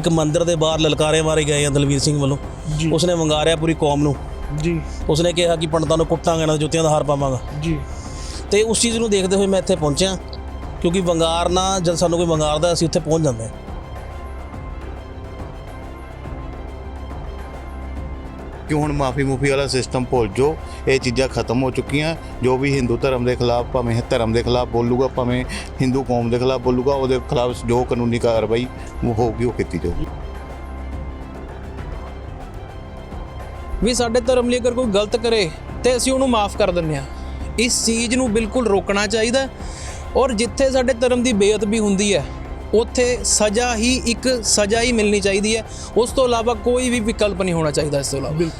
ਇੱਕ ਮੰਦਿਰ ਦੇ ਬਾਹਰ ਲਲਕਾਰੇ ਮਾਰੇ ਗਏ ਆ ਦਲਵੀਰ ਸਿੰਘ ਵੱਲੋਂ। ਜੀ। ਉਸਨੇ ਵੰਗਾਰਿਆ ਪੂਰੀ ਕੌਮ ਨੂੰ। ਜੀ। ਉਸਨੇ ਕਿਹਾ ਕਿ ਪੰਡਤਾਂ ਨੂੰ ਕੁੱਟਾਂਗੇ ਨਾ ਜੁੱਤੀਆਂ ਦਾ ਹਾਰ ਪਾਵਾਂਗਾ। ਜੀ। ਤੇ ਉਸ ਚੀਜ਼ ਨੂੰ ਦੇਖਦੇ ਹੋਏ ਮੈਂ ਇੱਥੇ ਪਹੁੰਚਿਆ ਕਿਉਂਕਿ ਵੰਗਾਰਨਾ ਜਦ ਸਾਨੂੰ ਕੋਈ ਵੰਗਾਰਦਾ ਅਸੀਂ ਉੱਥੇ ਪਹੁੰਚ ਜਾਂਦੇ ਹਾਂ। ਕਿ ਹੁਣ ਮਾਫੀ ਮੁਫੀ ਵਾਲਾ ਸਿਸਟਮ ਭੁੱਲ ਜੋ ਇਹ ਚੀਜ਼ਾਂ ਖਤਮ ਹੋ ਚੁੱਕੀਆਂ। ਜੋ ਵੀ ਹਿੰਦੂ ਧਰਮ ਦੇ ਖਿਲਾਫ, ਭਾਵੇਂ ਧਰਮ ਦੇ ਖਿਲਾਫ ਬੋਲੂਗਾ, ਭਾਵੇਂ ਹਿੰਦੂ ਕੌਮ ਦੇ ਖਿਲਾਫ ਬੋਲੂਗਾ, ਉਹਦੇ ਖਿਲਾਫ ਜੋ ਕਾਨੂੰਨੀ ਕਾਰਵਾਈ ਹੋਊਗੀ, ਉਹ ਕੀਤੀ ਜਾਊਗੀ। ਵੀ ਸਾਡੇ ਧਰਮ ਲਈ ਅਗਰ ਕੋਈ ਗਲਤ ਕਰੇ, ਤੇ ਅਸੀਂ ਉਹਨੂੰ ਮਾਫ ਕਰ ਦਿੰਦੇ ਆ ਇਸ ਚੀਜ਼ ਨੂੰ ਬਿਲਕੁਲ ਰੋਕਣਾ ਚਾਹੀਦਾ ਔਰ ਜਿੱਥੇ ਸਾਡੇ ਧਰਮ ਦੀ ਬੇਅਦਬੀ ਹੁੰਦੀ ਹੈ ਉੱਥੇ ਸਜ਼ਾ ਹੀ ਇੱਕ ਸਜ਼ਾ ਹੀ ਮਿਲਣੀ ਚਾਹੀਦੀ ਹੈ। ਉਸ ਤੋਂ ਇਲਾਵਾ ਕੋਈ ਵੀ ਵਿਕਲਪ ਨਹੀਂ ਹੋਣਾ ਚਾਹੀਦਾ ਇਸ ਤੋਂ ਇਲਾਵਾ।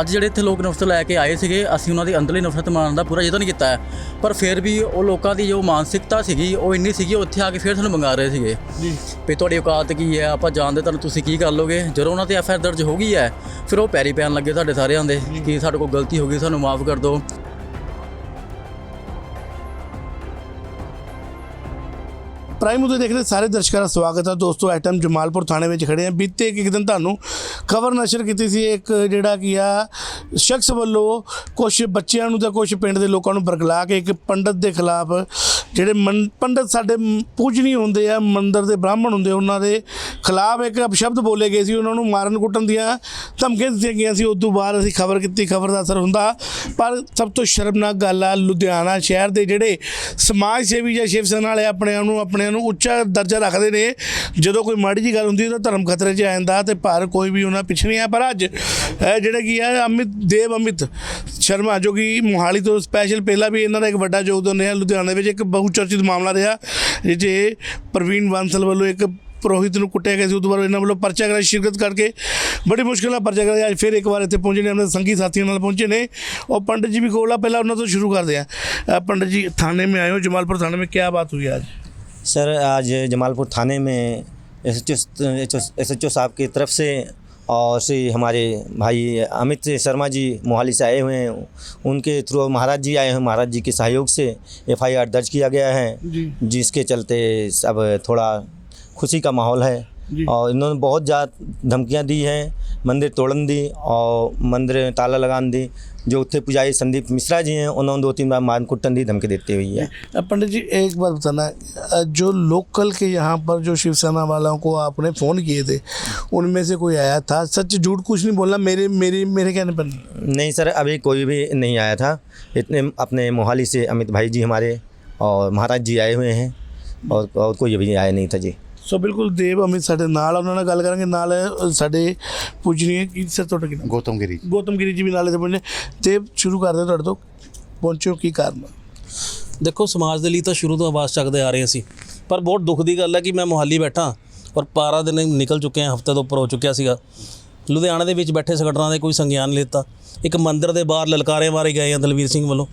ਅੱਜ ਜਿਹੜੇ ਇੱਥੇ ਲੋਕ ਨਫ਼ਰਤ ਲੈ ਕੇ ਆਏ ਸੀਗੇ ਅਸੀਂ ਉਹਨਾਂ ਦੀ ਅੰਦਰਲੀ ਨਫ਼ਰਤ ਮਾਰਨ ਦਾ ਪੂਰਾ ਯਤਨ ਕੀਤਾ ਹੈ। ਪਰ ਫਿਰ ਵੀ ਉਹ ਲੋਕਾਂ ਦੀ ਜੋ ਮਾਨਸਿਕਤਾ ਸੀਗੀ ਉਹ ਇੰਨੀ ਸੀਗੀ ਉਹ ਇੱਥੇ ਆ ਕੇ ਫਿਰ ਸਾਨੂੰ ਮੰਗਾ ਰਹੇ ਸੀਗੇ। ਜੀ। ਵੀ ਤੁਹਾਡੀ ਔਕਾਤ ਕੀ ਹੈ? ਆਪਾਂ ਜਾਣਦੇ ਤੁਹਾਨੂੰ ਤੁਸੀਂ ਕੀ ਕਰ ਲੋਗੇ? ਜਦੋਂ ਉਹਨਾਂ ਤੇ ਐਫ ਆਰ ਦਰਜ ਹੋ ਗਈ ਹੈ ਫਿਰ ਉਹ ਪੈਰੀ ਪੈਣ ਲੱਗੇ ਤੁਹਾਡੇ ਸਾਰਿਆਂ ਦੇ ਕਿ ਸਾਡੇ ਕੋਲ ਗਲਤੀ ਹੋ ਗਈ ਸਾਨੂੰ ਮਾਫ ਕਰ ਦਿਓ। ਪ੍ਰਾਈਮ ਉਤੇ ਦੇਖਦੇ ਸਾਰੇ ਦਰਸ਼ਕਾਂ ਦਾ ਸਵਾਗਤ ਹੈ ਦੋਸਤੋ ਆਈਟਮ ਜਮਾਲਪੁਰ ਥਾਣੇ ਵਿੱਚ ਖੜੇ ਆ। ਬੀਤੇ ਇੱਕ ਇੱਕ ਦਿਨ ਤੁਹਾਨੂੰ ਖਬਰ ਨਸ਼ਰ ਕੀਤੀ ਸੀ। ਇੱਕ ਜਿਹੜਾ ਕੀ ਆ, ਸ਼ਖਸ ਵੱਲੋਂ ਕੁਝ ਬੱਚਿਆਂ ਨੂੰ ਤੇ ਕੁਝ ਪਿੰਡ ਦੇ ਲੋਕਾਂ ਨੂੰ ਬਰਗਲਾ ਕੇ ਇੱਕ ਪੰਡਤ ਦੇ ਖਿਲਾਫ ਜਿਹੜੇ ਮੰ- ਪੰਡਤ ਸਾਡੇ ਪੂਜਨੀ ਹੁੰਦੇ ਆ, ਮੰਦਰ ਦੇ ਬ੍ਰਾਹਮਣ ਹੁੰਦੇ ਉਹਨਾਂ ਦੇ ਖਿਲਾਫ ਇੱਕ ਅਪਸ਼ਬਦ ਬੋਲੇ ਗਏ ਸੀ, ਉਹਨਾਂ ਨੂੰ ਮਾਰਨ ਕੁੱਟਣ ਦੀਆਂ ਧਮਕੀਆਂ ਦਿੱਤੀਆਂ ਗਈਆਂ ਸੀ। ਉਸ ਤੋਂ ਬਾਅਦ ਅਸੀਂ ਖਬਰ ਕੀਤੀ, ਖਬਰ ਦਾ ਅਸਰ ਹੁੰਦਾ, ਪਰ ਸਭ ਤੋਂ ਸ਼ਰਮਨਾਕ ਗੱਲ ਆ, ਲੁਧਿਆਣਾ ਸ਼ਹਿਰ ਦੇ ਜਿਹੜੇ ਸਮਾਜ ਸੇਵੀ ਜਾਂ ਸ਼ਿਵ ਸੈਨਾ ਵਾਲੇ ਆਪਣੇ ਆਪ ਨੂੰ ਆਪਣੇ ਨੂੰ ਉੱਚਾ ਦਰਜਾ ਰੱਖਦੇ ਨੇ। ਜਦੋਂ ਕੋਈ ਮਾੜੀ ਜੀ ਗੱਲ ਹੁੰਦੀ ਹੈ ਤਾਂ ਧਰਮ ਖਤਰੇ 'ਚ ਆ ਜਾਂਦਾ ਤੇ ਪਰ ਕੋਈ ਵੀ ਉਹਨਾਂ ਪਿੱਛੇ ਨਹੀਂ ਆ, ਪਰ ਅੱਜ ਜਿਹੜੇ ਕੀ ਆ ਅਮਿਤ ਦੇਵ ਅਮਿਤ ਸ਼ਰਮਾ ਜੋ ਕਿ ਮੋਹਾਲੀ ਤੋਂ ਸਪੈਸ਼ਲ ਪਹਿਲਾਂ ਵੀ ਇਹਨਾਂ ਦਾ ਇੱਕ ਵੱਡਾ ਯੋਗਦਾਨ ਰਿਹਾ ਲੁਧਿਆਣਾ ਵਿੱਚ ਇੱਕ ਬਹੁ ਚਰਚਿਤ ਮਾਮਲਾ ਰਿਹਾ ਜੇ ਪ੍ਰਵੀਨ ਬਾਂਸਲ ਵੱਲੋਂ ਇੱਕ ਪੁਰੋਹਿਤ ਨੂੰ ਕੁੱਟਿਆ ਗਿਆ ਸੀ ਉਸ ਤੋਂ ਬਾਅਦ ਇਹਨਾਂ ਵੱਲੋਂ ਪਰਚਾ ਕਰਾ ਸ਼ਿਰਕਤ ਕਰਕੇ ਬੜੀ ਮੁਸ਼ਕਿਲ ਨਾਲ ਪਰਚਾ ਕਰਾਇਆ ਅੱਜ ਫਿਰ ਇੱਕ ਵਾਰ ਇੱਥੇ ਪਹੁੰਚੇ ਨੇ ਆਪਣੇ ਸੰਗੀ ਸਾਥੀਆਂ ਨਾਲ ਪਹੁੰਚੇ ਨੇ ਉਹ ਪੰਡਿਤ ਜੀ ਵੀ ਕੋਲ ਆ ਪਹਿਲਾਂ ਉਹਨਾਂ ਤੋਂ ਸ਼ੁਰੂ ਕਰਦੇ ਆ ਅ, पंडित जी थाने में आए हो जमालपुर थाने में क्या बात हुई आज सर आज जमालपुर थाने में एस एच ओ साहब की तरफ से और श्री हमारे भाई अमित शर्मा जी मोहाली से आए हुए हैं। उनके थ्रू महाराज जी आए हैं। महाराज जी के सहयोग से एफआईआर दर्ज किया गया है जी। जिसके चलते अब थोड़ा खुशी का माहौल है। और इन्होंने बहुत ज़्यादा धमकियाँ दी हैं। मंदिर तोड़न दी और मंदिर में ताला लगान दी। जो उत्थे पुजारी संदीप मिश्रा जी हैं उन्होंने दो तीन बार मान कुटन दी धमकी देती हुई है। पंडित जी एक बार बताना जो लोकल के यहाँ पर जो शिवसेना वालों को आपने फ़ोन किए थे उनमें से कोई आया था? सच झूठ कुछ नहीं बोलना मेरे मेरे मेरे कहने पर नहीं। नहीं सर अभी कोई भी नहीं आया था। इतने अपने मोहाली से अमित भाई जी हमारे और महाराज जी आए हुए हैं और, और कोई अभी आया नहीं था जी। ਸੋ ਬਿਲਕੁਲ ਦੇਵ ਅਮਿਤ ਸਾਡੇ ਨਾਲ ਉਹਨਾਂ ਨਾਲ ਗੱਲ ਕਰਾਂਗੇ। ਨਾਲ ਸਾਡੇ ਪੂਜਨੀਏ ਕੀ ਸਰ ਤੁਹਾਡਾ ਕੀ ਨਾਮ? ਗੌਤਮ ਗਿਰੀ ਗੌਤਮ ਗਿਰੀ ਜੀ ਵੀ ਨਾਲੇ ਤੇ ਪਹੁੰਚੇ ਦੇਵ ਸ਼ੁਰੂ ਕਰਦੇ ਤੁਹਾਡੇ ਤੋਂ। ਪਹੁੰਚੋ ਕੀ ਕਾਰਨ? ਦੇਖੋ ਸਮਾਜ ਦੇ ਲਈ ਤਾਂ ਸ਼ੁਰੂ ਤੋਂ ਆਵਾਜ਼ ਚੱਕਦੇ ਆ ਰਹੇ ਸੀ ਪਰ ਬਹੁਤ ਦੁੱਖ ਦੀ ਗੱਲ ਹੈ ਕਿ ਮੈਂ ਮੁਹਾਲੀ ਬੈਠਾ ਔਰ 12 ਦਿਨ ਨਿਕਲ ਚੁੱਕੇ ਆ ਹਫ਼ਤੇ ਤੋਂ ਉੱਪਰ ਹੋ ਚੁੱਕਿਆ ਸੀਗਾ। ਲੁਧਿਆਣਾ ਦੇ ਵਿੱਚ ਬੈਠੇ ਸੰਗਠਨਾਂ ਦੇ ਕੋਈ ਸੰਗਿਆਨ ਨਹੀਂ ਲਿੱਤਾ। ਇੱਕ ਮੰਦਿਰ ਦੇ ਬਾਹਰ ਲਲਕਾਰੇ ਮਾਰੇ ਗਏ ਆ ਦਲਵੀਰ ਸਿੰਘ ਵੱਲੋਂ।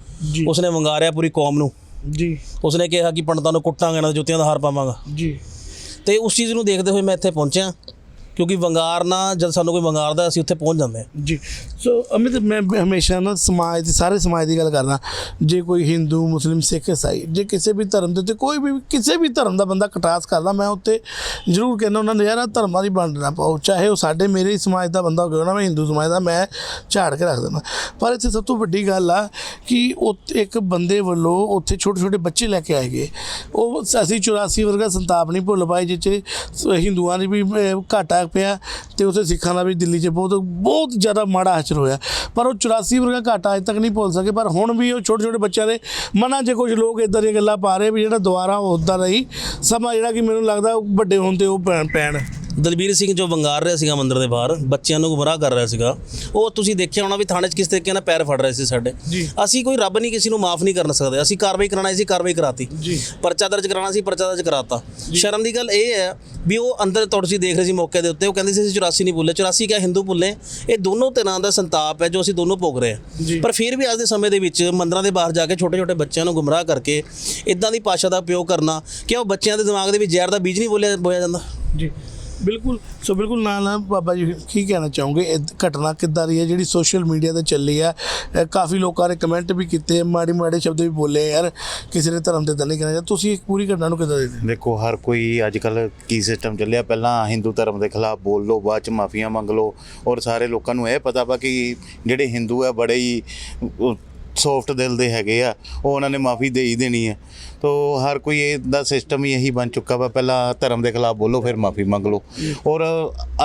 ਉਸਨੇ ਵੰਗਾਰਿਆ ਪੂਰੀ ਕੌਮ ਨੂੰ। ਜੀ। ਉਸਨੇ ਕਿਹਾ ਕਿ ਪੰਡਤਾਂ ਨੂੰ ਕੁੱਟਾਂਗੇ ਨਾ ਜੁੱਤੀਆਂ ਦਾ ਹਾਰ ਪਾਵਾਂਗਾ। ਜੀ। ਤੇ ਉਸ ਚੀਜ਼ ਨੂੰ ਦੇਖਦੇ ਹੋਏ ਮੈਂ ਇੱਥੇ ਪਹੁੰਚਿਆ। ਕਿਉਂਕਿ ਵੰਗਾਰਨਾ ਜਦ ਸਾਨੂੰ ਕੋਈ ਵੰਗਾਰਦਾ, ਅਸੀਂ ਉੱਥੇ ਪਹੁੰਚ ਜਾਂਦੇ ਹਾਂ। ਜੀ। ਸੋ ਅਮਿਤ, ਮੈਂ ਹਮੇਸ਼ਾ ਨਾ ਸਮਾਜ ਦੀ, ਸਾਰੇ ਸਮਾਜ ਦੀ ਗੱਲ ਕਰਦਾ। ਜੇ ਕੋਈ ਹਿੰਦੂ ਮੁਸਲਿਮ ਸਿੱਖ ਇਸਾਈ ਜੇ ਕਿਸੇ ਵੀ ਧਰਮ ਦੇ ਉੱਤੇ ਕੋਈ ਵੀ, ਕਿਸੇ ਵੀ ਧਰਮ ਦਾ ਬੰਦਾ ਕਟਾਸ ਕਰਦਾ, ਮੈਂ ਉੱਤੇ ਜ਼ਰੂਰ ਕਹਿੰਦਾ ਉਹਨਾਂ ਨੇ, ਯਾਰ ਧਰਮਾਂ ਦੀ ਵੰਡ ਨਾ ਪਾਓ। ਚਾਹੇ ਉਹ ਸਾਡੇ ਮੇਰੇ ਸਮਾਜ ਦਾ ਬੰਦਾ ਹੋਵੇ ਨਾ ਮੈਂ ਹਿੰਦੂ ਸਮਾਜ ਦਾ, ਮੈਂ ਝਾੜ ਕੇ ਰੱਖ ਦਿੰਦਾ। ਪਰ ਇੱਥੇ ਸਭ ਤੋਂ ਵੱਡੀ ਗੱਲ ਆ ਕਿ ਉੱਥੇ ਇੱਕ ਬੰਦੇ ਵੱਲੋਂ ਉੱਥੇ ਛੋਟੇ ਛੋਟੇ ਬੱਚੇ ਲੈ ਕੇ ਆਏ ਗਏ। ਉਹ, ਅਸੀਂ 84 ਵਰਗਾ ਸੰਤਾਪ ਨਹੀਂ ਭੁੱਲ ਪਾਏ, ਜਿੱਥੇ ਹਿੰਦੂਆਂ ਦੀ ਵੀ ਘਾਟਾ ਘਾਟਾ ਪਿਆ ਤੇ ਉੱਥੇ ਸਿੱਖਾਂ ਦਾ ਵੀ ਦਿੱਲੀ 'ਚ ਬਹੁਤ ਬਹੁਤ ਜ਼ਿਆਦਾ ਮਾੜਾ ਅਸਰ ਹੋਇਆ। ਪਰ ਉਹ 84 ਵਰਗਾ ਘਾਟਾ ਅਜੇ ਤੱਕ ਨਹੀਂ ਭੁੱਲ ਸਕੇ, ਪਰ ਹੁਣ ਵੀ ਉਹ ਛੋਟੇ ਛੋਟੇ ਬੱਚਿਆਂ ਦੇ ਮਨਾਂ 'ਚ ਕੁਝ ਲੋਕ ਇਦਾਂ ਦੀਆਂ ਗੱਲਾਂ ਪਾ ਰਹੇ ਵੀ ਜਿਹੜਾ ਦੁਬਾਰਾ ਉਦਾਂ ਨਹੀਂ ਸਮਾਂ ਜਿਹੜਾ ਕਿ ਮੈਨੂੰ ਲੱਗਦਾ ਉਹ ਵੱਡੇ ਹੋਣ ਤੇ ਉਹ ਪੈਣ ਪੈਣ। ਦਲਬੀਰ ਸਿੰਘ ਜੋ ਵੰਗਾਰ ਰਿਹਾ ਸੀਗਾ ਮੰਦਿਰ ਦੇ ਬਾਹਰ ਬੱਚਿਆਂ ਨੂੰ ਗੁੰਮਰਾਹ ਕਰ ਰਿਹਾ ਸੀਗਾ ਉਹ ਤੁਸੀਂ ਦੇਖਿਆ ਹੋਣਾ ਵੀ ਥਾਣੇ 'ਚ ਕਿਸ ਤਰੀਕੇ ਨਾਲ ਪੈਰ ਫੜ ਰਹੇ ਸੀ ਸਾਡੇ। ਅਸੀਂ ਕੋਈ ਰੱਬ ਨਹੀਂ ਕਿਸੇ ਨੂੰ ਮਾਫ ਨਹੀਂ ਕਰ ਸਕਦੇ ਅਸੀਂ ਕਾਰਵਾਈ ਕਰਾਣਾ ਸੀ ਕਾਰਵਾਈ ਕਰਾਤੀ। ਪਰਚਾ ਦਰਜ ਕਰਾਣਾ ਸੀ ਪਰਚਾ ਦਰਜ ਕਰਾਤਾ। ਸ਼ਰਮ ਦੀ ਗੱਲ ਇਹ ਹੈ ਵੀ ਉਹ ਅੰਦਰ ਤੁਸੀਂ ਦੇਖ ਰਹੇ ਸੀ ਮੌਕੇ ਦੇ ਉੱਤੇ ਉਹ ਕਹਿੰਦੇ ਸੀ ਅਸੀਂ 84 ਨਹੀਂ ਭੁੱਲੇ 84 ਕਿਆ ਹਿੰਦੂ ਭੁੱਲੇ ਇਹ ਦੋਨੋਂ ਤਰ੍ਹਾਂ ਦਾ ਸੰਤਾਪ ਹੈ ਜੋ ਅਸੀਂ ਦੋਨੋਂ ਭੋਗ ਰਹੇ। ਹਾਂ। ਪਰ ਫਿਰ ਵੀ ਅੱਜ ਦੇ ਸਮੇਂ ਦੇ ਵਿੱਚ ਮੰਦਰਾਂ ਦੇ ਬਾਹਰ ਜਾ ਕੇ ਛੋਟੇ ਛੋਟੇ ਬੱਚਿਆਂ ਨੂੰ ਗੁੰਮਰਾਹ ਕਰਕੇ ਇਦਾਂ ਦੀ ਭਾਸ਼ਾ ਦਾ ਉਪਯੋਗ ਕਰਨਾ ਕਿ ਉਹ ਬੱਚਿਆਂ ਦੇ ਦਿਮਾਗ ਦੇ ਵਿੱਚ ਜ਼ਹਿਰ ਦਾ ਬੀਜ ਨਹੀਂ ਬੋਲਿਆ ਬੋਇਆ ਜਾਂਦਾ? ਜੀ। ਬਿਲਕੁਲ, ਸੋ ਬਿਲਕੁਲ ਨਾਲ ਨਾਲ ਬਾਬਾ ਜੀ, ਕੀ ਕਹਿਣਾ ਚਾਹੋਗੇ? ਇਹ ਘਟਨਾ ਕਿੱਦਾਂ ਦੀ ਹੈ? ਜਿਹੜੀ ਸੋਸ਼ਲ ਮੀਡੀਆ ਤੇ ਚੱਲੀ ਹੈ ਅਹ ਕਾਫੀ ਲੋਕਾਂ ਨੇ ਕਮੈਂਟ ਵੀ ਕੀਤੇ, ਮਾੜੀ, ਮਾੜੇ ਸ਼ਬਦ ਵੀ ਬੋਲੇ, ਯਾਰ ਕਿਸੇ ਨੇ ਧਰਮ ਤੇ ਤਾਂ ਨਹੀਂ ਕਹਿਣਾ ਚਾਹੀਦਾ ਤੁਸੀਂ ਇੱਕ ਪੂਰੀ ਘਟਨਾ ਨੂੰ ਕਿੱਦਾਂ ਦੇਖਦੇ ਹੋ? ਦੇਖੋ, ਹਰ ਕੋਈ ਅੱਜ ਕੱਲ ਕੀ ਸਿਸਟਮ ਚੱਲਿਆ? ਪਹਿਲਾਂ ਹਿੰਦੂ ਧਰਮ ਦੇ ਖਿਲਾਫ ਬੋਲ ਲਓ, ਬਾਅਦ ਚ ਮਾਫੀਆਂ ਮੰਗ ਲਓ। ਔਰ ਸਾਰੇ ਲੋਕਾਂ ਨੂੰ ਇਹ ਪਤਾ ਵਾ ਕਿ ਜਿਹੜੇ ਹਿੰਦੂ ਆ, ਬੜੇ ਹੀ ਸੌਫਟ ਦਿਲ ਦੇ ਹੈਗੇ ਆ ਉਹ ਉਹਨਾਂ ਨੇ ਮਾਫੀ ਦੇ ਹੀ ਦੇਣੀ ਹੈ ਤੋ ਹਰ ਕੋਈ ਇਹ ਦਾ ਸਿਸਟਮ ਹੀ ਇਹੀ ਬਣ ਚੁੱਕਾ ਵਾ ਪਹਿਲਾਂ ਧਰਮ ਦੇ ਖਿਲਾਫ ਬੋਲੋ ਫਿਰ ਮਾਫੀ ਮੰਗ ਲਓ। ਔਰ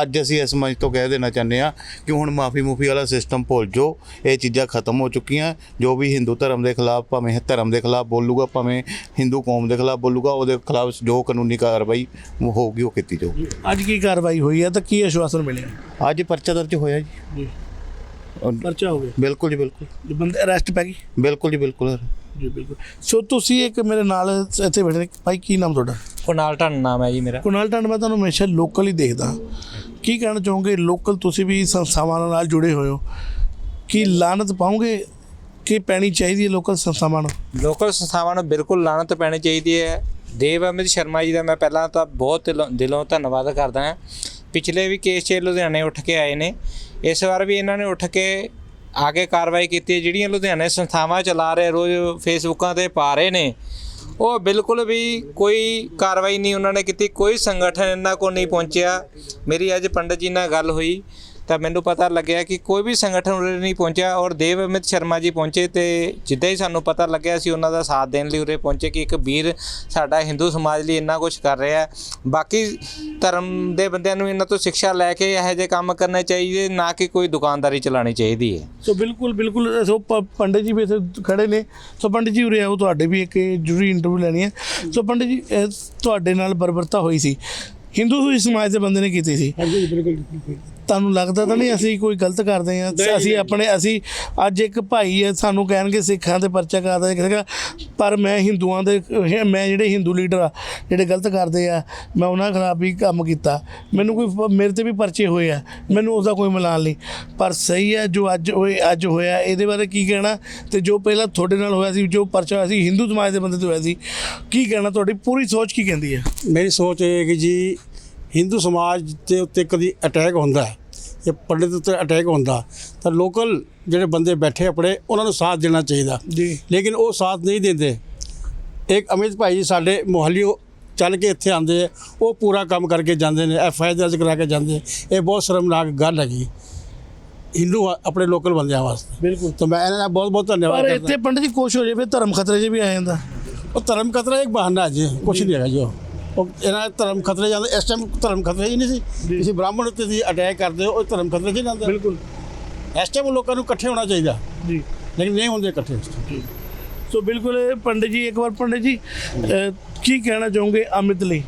ਅੱਜ ਅਸੀਂ ਇਸ ਮੰਚ ਤੋਂ ਕਹਿ ਦੇਣਾ ਚਾਹੁੰਦੇ ਆ ਕਿ ਹੁਣ ਮਾਫੀ ਮੁਫੀ ਵਾਲਾ ਸਿਸਟਮ ਭੁੱਲ ਜਾਓ ਇਹ ਚੀਜ਼ਾਂ ਖਤਮ ਹੋ ਚੁੱਕੀਆਂ। ਜੋ ਵੀ ਹਿੰਦੂ ਧਰਮ ਦੇ ਖਿਲਾਫ ਭਾਵੇਂ ਧਰਮ ਦੇ ਖਿਲਾਫ ਬੋਲੂਗਾ ਭਾਵੇਂ ਹਿੰਦੂ ਕੌਮ ਦੇ ਖਿਲਾਫ ਬੋਲੂਗਾ ਉਹਦੇ ਖਿਲਾਫ ਜੋ ਕਾਨੂੰਨੀ ਕਾਰਵਾਈ ਹੋਊਗੀ ਉਹ ਕੀਤੀ ਜਾਊਗੀ। ਅੱਜ ਕੀ ਕਾਰਵਾਈ ਹੋਈ ਹੈ ਤਾਂ ਕੀ ਆਸ਼ਵਾਸਨ ਮਿਲਿਆ? ਅੱਜ ਪਰਚਾ ਦਰਜ ਹੋਇਆ ਜੀ। ਜੀ। ਔਰ ਪਰਚਾ ਹੋ ਗਿਆ? ਬਿਲਕੁਲ ਜੀ ਬਿਲਕੁਲ। ਜੀ ਬੰਦੇ ਅਰੈਸਟ ਪੈ ਗਈ? ਬਿਲਕੁਲ ਜੀ ਬਿਲਕੁਲ। ਜੀ ਬਿਲਕੁਲ। ਸੋ ਤੁਸੀਂ ਇੱਕ ਮੇਰੇ ਨਾਲ ਇੱਥੇ ਬੈਠੇ ਨੇ। ਭਾਈ ਕੀ ਨਾਮ ਤੁਹਾਡਾ? ਕੁਨਾਲ ਢੰਨ ਨਾਮ ਹੈ ਜੀ ਮੇਰਾ। ਕੁਨਾਲ ਟੰਡ ਮੈਂ ਤੁਹਾਨੂੰ ਹਮੇਸ਼ਾ ਲੋਕਲ ਹੀ ਦੇਖਦਾ। ਕੀ ਕਹਿਣਾ ਚਾਹੋਗੇ? ਲੋਕਲ ਤੁਸੀਂ ਵੀ ਸੰਸਥਾਵਾਂ ਨਾਲ ਜੁੜੇ ਹੋਏ ਹੋ। ਕੀ ਲਾਨਤ ਪਾਉਂਗੇ ਕਿ ਪੈਣੀ ਚਾਹੀਦੀ ਹੈ ਲੋਕਲ ਸੰਸਥਾਵਾਂ ਨੂੰ? ਲੋਕਲ ਸੰਸਥਾਵਾਂ ਨੂੰ ਬਿਲਕੁਲ ਲਾਣਤ ਪੈਣੀ ਚਾਹੀਦੀ ਹੈ। ਦੇਵ ਅਮਿਤ ਸ਼ਰਮਾ ਜੀ ਦਾ ਮੈਂ ਪਹਿਲਾਂ ਤਾਂ ਬਹੁਤ ਦਿਲੋਂ- ਦਿਲੋਂ ਧੰਨਵਾਦ ਕਰਦਾ ਹਾਂ। ਪਿਛਲੇ ਵੀ ਕੇਸ 'ਚ ਲੁਧਿਆਣੇ ਉੱਠ ਕੇ ਆਏ ਨੇ। ਇਸ ਵਾਰ ਵੀ ਇਹਨਾਂ ਨੇ ਉੱਠ ਕੇ ਆ ਕੇ ਕਾਰਵਾਈ ਕੀਤੀ ਹੈ। ਜਿਹੜੀਆਂ ਲੁਧਿਆਣੇ ਸੰਸਥਾਵਾਂ ਚਲਾ ਰਹੇ, ਰੋਜ਼ ਫੇਸਬੁੱਕਾਂ ਤੇ ਪਾ ਰਹੇ ਨੇ, ਉਹ ਬਿਲਕੁਲ ਵੀ ਕੋਈ ਕਾਰਵਾਈ ਨਹੀਂ ਉਹਨਾਂ ਨੇ ਕੀਤੀ। ਕੋਈ ਸੰਗਠਨ ਇਹਨਾਂ ਕੋਲ ਨਹੀਂ ਪਹੁੰਚਿਆ। ਮੇਰੀ ਅੱਜ ਪੰਡਤ ਜੀ ਨਾਲ ਗੱਲ ਹੋਈ। ਤਾਂ ਮੈਨੂੰ ਪਤਾ ਲੱਗਿਆ ਕਿ ਕੋਈ ਵੀ ਸੰਗਠਨ ਉਰੇ ਨਹੀਂ ਪਹੁੰਚਿਆ ਔਰ ਦੇਵ ਅਮਿਤ ਸ਼ਰਮਾ ਜੀ ਪਹੁੰਚੇ ਤੇ ਜਿੱਦਾਂ ਹੀ ਸਾਨੂੰ ਪਤਾ ਲੱਗਿਆ ਸੀ ਉਹਨਾਂ ਦਾ ਸਾਥ ਦੇਣ ਲਈ ਉਰੇ ਪਹੁੰਚੇ ਕਿ ਇੱਕ ਵੀਰ ਸਾਡਾ ਹਿੰਦੂ ਸਮਾਜ ਲਈ ਇੰਨਾ ਕੁਝ ਕਰ ਰਿਹਾ ਹੈ। ਬਾਕੀ ਧਰਮ ਦੇ ਬੰਦਿਆਂ ਨੂੰ ਇਹਨਾਂ ਤੋਂ ਸਿੱਖਿਆ ਲੈ ਕੇ ਇਹੋ ਜਿਹੇ ਕੰਮ ਕਰਨੇ ਚਾਹੀਦੇ ਨਾ ਕਿ ਕੋਈ ਦੁਕਾਨਦਾਰੀ ਚਲਾਉਣੀ ਚਾਹੀਦੀ ਹੈ। ਸੋ ਬਿਲਕੁਲ ਬਿਲਕੁਲ ਸੋ ਪ- ਪੰਡਿਤ ਜੀ ਵੀ ਇੱਥੇ ਖੜੇ ਨੇ। ਸੋ ਪੰਡਿਤ ਜੀ ਉਰੇ ਆਓ ਤੁਹਾਡੇ ਵੀ ਇੱਕ ਜ਼ਰੂਰੀ ਇੰਟਰਵਿਊ ਲੈਣੀ ਹੈ। ਸੋ ਪੰਡਿਤ ਜੀ ਤੁਹਾਡੇ ਨਾਲ ਬਰਬਰਤਾ ਹੋਈ ਸੀ। ਹਿੰਦੂ ਸਮਾਜ ਦੇ ਬੰਦੇ ਨੇ ਕੀਤੀ ਸੀ। ਹਾਂਜੀ ਬਿਲਕੁਲ। ਤੁਹਾਨੂੰ ਲੱਗਦਾ ਤਾਂ ਨਹੀਂ ਅਸੀਂ ਕੋਈ ਗਲਤ ਕਰਦੇ ਹਾਂ? ਅਸੀਂ ਆਪਣੇ ਅਸੀਂ ਅੱਜ ਇੱਕ ਭਾਈ ਹੈ ਸਾਨੂੰ ਕਹਿਣਗੇ ਸਿੱਖਾਂ ਤੇ ਪਰਚਾ ਕਰਦਾ ਕਹੇਗਾ ਪਰ ਮੈਂ ਹਿੰਦੂਆਂ ਦੇ ਮੈਂ ਜਿਹੜੇ ਹਿੰਦੂ ਲੀਡਰ ਆ ਜਿਹੜੇ ਗਲਤ ਕਰਦੇ ਆ ਮੈਂ ਉਹਨਾਂ ਖਿਲਾਫ ਵੀ ਕੰਮ ਕੀਤਾ। ਮੈਨੂੰ ਕੋਈ ਮੇਰੇ ਤੇ ਵੀ ਪਰਚੇ ਹੋਏ ਆ। ਮੈਨੂੰ ਉਸ ਦਾ ਕੋਈ ਮਲਾਲ ਨਹੀਂ। ਪਰ ਸਹੀ ਹੈ ਜੋ ਅੱਜ ਹੋਏ ਅੱਜ ਹੋਇਆ ਇਹਦੇ ਬਾਰੇ ਕੀ ਕਹਿਣਾ? ਤੇ ਜੋ ਪਹਿਲਾਂ ਤੁਹਾਡੇ ਨਾਲ ਹੋਇਆ ਸੀ ਜੋ ਪਰਚਾ ਹੋਇਆ ਸੀ ਹਿੰਦੂ ਸਮਾਜ ਦੇ ਬੰਦੇ ਤੇ ਹੋਇਆ ਸੀ ਕੀ ਕਹਿਣਾ ਤੁਹਾਡੀ? ਪੂਰੀ ਸੋਚ ਕੀ ਕਹਿੰਦੀ ਹੈ? ਮੇਰੀ ਸੋਚ ਇਹ ਹੈ ਕਿ ਜੀ ਹਿੰਦੂ ਸਮਾਜ ਦੇ ਉੱਤੇ ਕਦੀ ਅਟੈਕ ਹੁੰਦਾ ਹੈ। ਜਾਂ ਪੰਡਿਤ ਉੱਤੇ ਅਟੈਕ ਹੁੰਦਾ ਤਾਂ ਲੋਕਲ ਜਿਹੜੇ ਬੰਦੇ ਬੈਠੇ ਆਪਣੇ ਉਹਨਾਂ ਨੂੰ ਸਾਥ ਦੇਣਾ ਚਾਹੀਦਾ। ਜੀ। ਲੇਕਿਨ ਉਹ ਸਾਥ ਨਹੀਂ ਦਿੰਦੇ। ਇੱਕ ਅਮਿਤ ਭਾਈ ਜੀ ਸਾਡੇ ਮੁਹੱਲਿਓ ਚੱਲ ਕੇ ਇੱਥੇ ਆਉਂਦੇ ਆ ਉਹ ਪੂਰਾ ਕੰਮ ਕਰਕੇ ਜਾਂਦੇ ਨੇ ਐਫ ਆਈ ਦਰਜ ਕਰਾ ਕੇ ਜਾਂਦੇ ਇਹ ਬਹੁਤ ਸ਼ਰਮਨਾਕ ਗੱਲ ਹੈਗੀ। ਹਿੰਦੂ ਆ- ਆਪਣੇ ਲੋਕਲ ਬੰਦਿਆਂ ਵਾਸਤੇ। ਬਿਲਕੁਲ। ਤਾਂ ਮੈਂ ਇਹਨਾਂ ਦਾ ਬਹੁਤ ਬਹੁਤ ਧੰਨਵਾਦ ਪਰ ਕਰਦਾ। ਇੱਥੇ ਪੰਡਿਤ ਜੀ ਕੋਸ਼ ਹੋ ਜਾਵੇ ਧਰਮ ਖਤਰੇ 'ਚ ਵੀ ਆ ਜਾਂਦਾ। ਉਹ ਧਰਮ ਖਤਰਾ ਇੱਕ ਬਹਾਨਾ ਹੈ ਜੀ ਕੁਛ ਨਹੀਂ ਹੈਗਾ ਜੀ ਇਹਨਾਂ ਦਾ ਧਰਮ ਖਤਰੇ ਜਾਂਦਾ ਇਸ ਟਾਈਮ ਧਰਮ ਖਤਰੇ ਹੀ ਨਹੀਂ ਸੀ ਤੁਸੀਂ ਬ੍ਰਾਹਮਣ ਉੱਤੇ ਦੀ ਅਟੈਕ ਕਰਦੇ ਹੋ ਉਹ ਧਰਮ ਖਤਰੇ 'ਚ ਹੀ ਜਾਂਦਾ ਬਿਲਕੁਲ ਇਸ ਟਾਈਮ ਲੋਕਾਂ ਨੂੰ ਇਕੱਠੇ ਹੋਣਾ ਚਾਹੀਦਾ ਜੀ ਲੇਕਿਨ ਨਹੀਂ ਹੁੰਦੇ ਇਕੱਠੇ ਸੋ ਬਿਲਕੁਲ ਇਹ ਪੰਡਿਤ ਜੀ ਇੱਕ ਵਾਰ ਪੰਡਿਤ ਜੀ ਅਹ, ਕੀ ਕਹਿਣਾ ਚਾਹੋਗੇ ਅਮਿਤ ਲਈ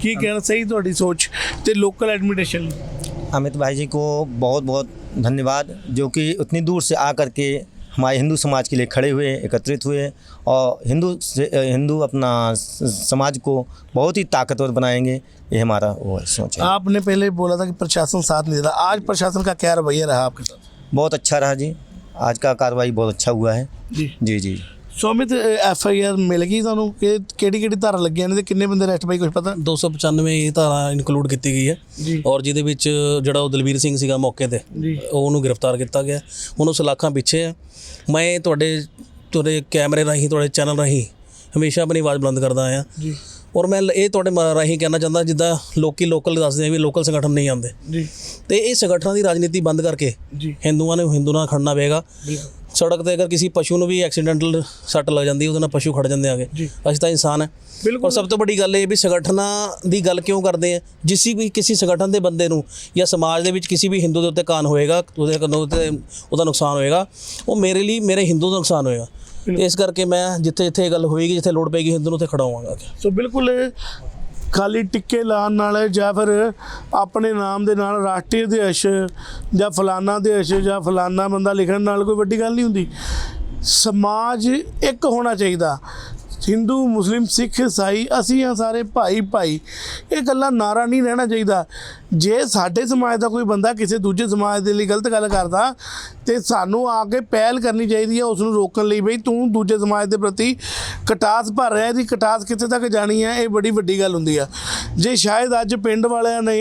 ਕੀ ਕਹਿਣਾ ਸਹੀ ਤੁਹਾਡੀ ਸੋਚ ਤੇ ਲੋਕਲ ਐਡਮਿਨਿਸਟ੍ਰੇਸ਼ਨ ਲਈ अमित भाई जी को बहुत बहुत धन्यवाद जो कि उतनी दूर से आकर के हमारे हिंदू समाज के लिए खड़े हुए एकत्रित हुए और हिंदू हिंदू अपना समाज को बहुत ही ताकतवर बनाएँगे ये हमारा वो सोच है। आपने पहले बोला था कि प्रशासन साथ नहीं देता। आज प्रशासन का क्या रवैया रहा आपके साथ? बहुत अच्छा रहा जी। आज का कार्रवाई बहुत अच्छा हुआ है। जी। जी जी। So Amit F I R ਮਿਲ ਗਈ ਤੁਹਾਨੂੰ? ਕਿ ਕਿਹੜੀ ਕਿਹੜੀ ਧਾਰਾ ਲੱਗੀਆਂ ਨੇ ਤੇ ਕਿੰਨੇ ਬੰਦੇ ਅਰੈਸਟ ਭਾਈ ਕੁਝ ਪਤਾ? 295 ਇਹ ਧਾਰਾ ਇਨਕਲੂਡ ਕੀਤੀ ਗਈ ਹੈ। ਔਰ ਜਿਹਦੇ ਵਿੱਚ ਜਿਹੜਾ ਉਹ ਦਲਵੀਰ ਸਿੰਘ ਸੀਗਾ ਮੌਕੇ ਤੇ ਉਹਨੂੰ ਗ੍ਰਿਫਤਾਰ ਕੀਤਾ ਗਿਆ। ਹੁਣ ਉਹ ਸਲਾਖਾਂ ਪਿੱਛੇ ਹੈ ਮੈਂ ਤੁਹਾਡੇ ਤੁਹਾਡੇ ਕੈਮਰੇ ਰਾਹੀਂ ਤੁਹਾਡੇ ਚੈਨਲ ਰਾਹੀਂ ਹਮੇਸ਼ਾ ਆਪਣੀ ਆਵਾਜ਼ ਬੁਲੰਦ ਕਰਦਾ ਆਇਆ। ਜੀ। ਔਰ ਮੈਂ ਇਹ ਤੁਹਾਡੇ ਰਾਹੀਂ ਕਹਿਣਾ ਚਾਹੁੰਦਾ ਜਿੱਦਾਂ ਲੋਕੀ ਲੋਕਲ ਦੱਸਦੇ ਆ ਵੀ ਲੋਕਲ ਸੰਗਠਨ ਨਹੀਂ ਆਉਂਦੇ। ਜੀ। ਤੇ ਇਹ ਸੰਗਠਨਾਂ ਦੀ ਰਾਜਨੀਤੀ ਬੰਦ ਕਰਕੇ ਜੀ। ਹਿੰਦੂਆਂ ਨੇ ਹਿੰਦੂ ਨਾਲ ਖੜਨਾ ਪਏਗਾ। ਸੜਕ ਤੇ ਅਗਰ ਕਿਸੇ ਪਸ਼ੂ ਨੂੰ ਵੀ ਐਕਸੀਡੈਂਟਲ ਸੱਟ ਲੱਗ ਜਾਂਦੀ ਉਹਦੇ ਨਾਲ ਪਸ਼ੂ ਖੜ ਜਾਂਦੇ ਆਗੇ। ਅਸੀਂ ਤਾਂ ਇਨਸਾਨ ਹੈ। ਬਿਲਕੁਲ। ਔਰ ਸਭ ਤੋਂ ਵੱਡੀ ਗੱਲ ਇਹ ਵੀ ਸੰਗਠਨਾਂ ਦੀ ਗੱਲ ਕਿਉਂ ਕਰਦੇ ਆ ਜਿਸ ਵੀ ਕਿਸੇ ਸੰਗਠਨ ਦੇ ਬੰਦੇ ਨੂੰ ਜਾਂ ਸਮਾਜ ਦੇ ਵਿੱਚ ਕਿਸੇ ਵੀ ਹਿੰਦੂ ਦੇ ਉੱਤੇ ਕਾਨ ਹੋਏਗਾ ਉਹਦੇ ਉਹਦੇ ਉਹਦਾ ਨੁਕਸਾਨ ਹੋਏਗਾ ਉਹ ਮੇਰੇ ਲਈ ਮੇਰੇ ਹਿੰਦੂ ਦਾ ਨੁਕਸਾਨ ਹੋਏਗਾ। ਤੇ ਇਸ ਕਰਕੇ ਮੈਂ ਜਿੱਥੇ ਜਿੱਥੇ ਇਹ ਗੱਲ ਹੋਏਗੀ ਜਿੱਥੇ ਲੋੜ ਪਏਗੀ ਹਿੰਦੂ ਨੂੰ ਉੱਥੇ ਖੜਾ ਹੋਵਾਂਗਾ ਸੋ ਬਿਲਕੁਲ ਖਾਲੀ ਟਿੱਕੇ ਲਾਉਣ ਨਾਲ ਜਾਂ ਫਿਰ ਆਪਣੇ ਨਾਮ ਦੇ ਨਾਲ ਰਾਸ਼ਟਰੀ ਅਧਿਆਸ਼ ਜਾਂ ਫਲਾਨਾ ਅਧਿਆਸ਼ ਜਾਂ ਫਲਾਨਾ ਬੰਦਾ ਲਿਖਣ ਨਾਲ ਕੋਈ ਵੱਡੀ ਗੱਲ ਨਹੀਂ ਹੁੰਦੀ। ਸਮਾਜ ਇੱਕ ਹੋਣਾ ਚਾਹੀਦਾ। ਹਿੰਦੂ, ਮੁਸਲਿਮ, ਸਿੱਖ, ਈਸਾਈ, ਅਸੀਂ ਆ ਸਾਰੇ ਭਾਈ ਭਾਈ। ਇਹ ਗੱਲਾਂ ਨਾਰਾ ਨਹੀਂ ਰਹਿਣਾ ਚਾਹੀਦਾ। ਜੇ ਸਾਡੇ ਸਮਾਜ ਦਾ ਕੋਈ ਬੰਦਾ ਕਿਸੇ ਦੂਜੇ ਸਮਾਜ ਦੇ ਲਈ ਗਲਤ ਗੱਲ ਕਰਦਾ, ਤੇ ਸਾਨੂੰ ਆ ਕੇ ਪਹਿਲ ਕਰਨੀ ਚਾਹੀਦੀ ਹੈ ਉਸ ਨੂੰ ਰੋਕਣ ਲਈ ਬਈ ਤੂੰ ਦੂਜੇ ਸਮਾਜ ਦੇ ਪ੍ਰਤੀ ਕਟਾਸ ਭਰ ਰਿਹਾ, ਇਹਦੀ ਕਟਾਸ ਕਿੱਥੇ ਤੱਕ ਜਾਣੀ ਹੈ ਇਹ ਬੜੀ ਵੱਡੀ ਗੱਲ ਹੁੰਦੀ ਆ। ਜੇ ਸ਼ਾਇਦ ਅੱਜ ਪਿੰਡ ਵਾਲਿਆਂ ਨੇ